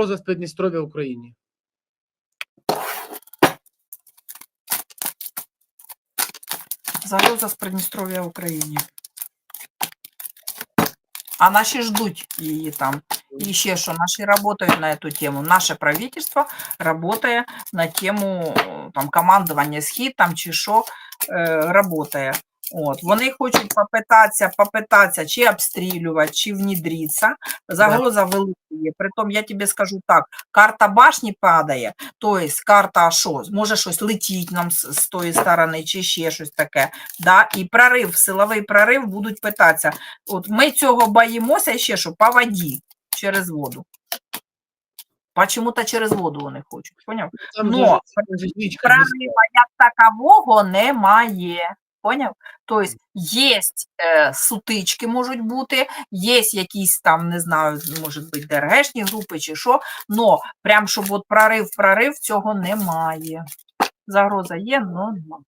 загроза з Придністров'я Україні? Загроза з Придністров'я Україні. А наші ждуть її там. І ще що, наші працюють на цю тему. Наше правительство працює на тему о, там, командування схід там, чи що е, працює. От. Вони хочуть попитатися, попитатися, чи обстрілювати, чи внедритися. Загроза велика є. Притом я тобі скажу так: карта башні падає, тобто карта що, може щось летіть нам з, з тої сторони, чи ще щось таке. Да? І прорив, силовий прорив будуть питатися. От ми цього боїмося ще, що по воді через воду. Почему-то через воду вони хочуть, поняв? Но Прорива як такового немає. Поняв? Тобто є е, сутички можуть бути, є якісь там, не знаю, може бути ДРГшні групи чи що, но прям щоб от прорив, прорив цього немає. Загроза є, але нема.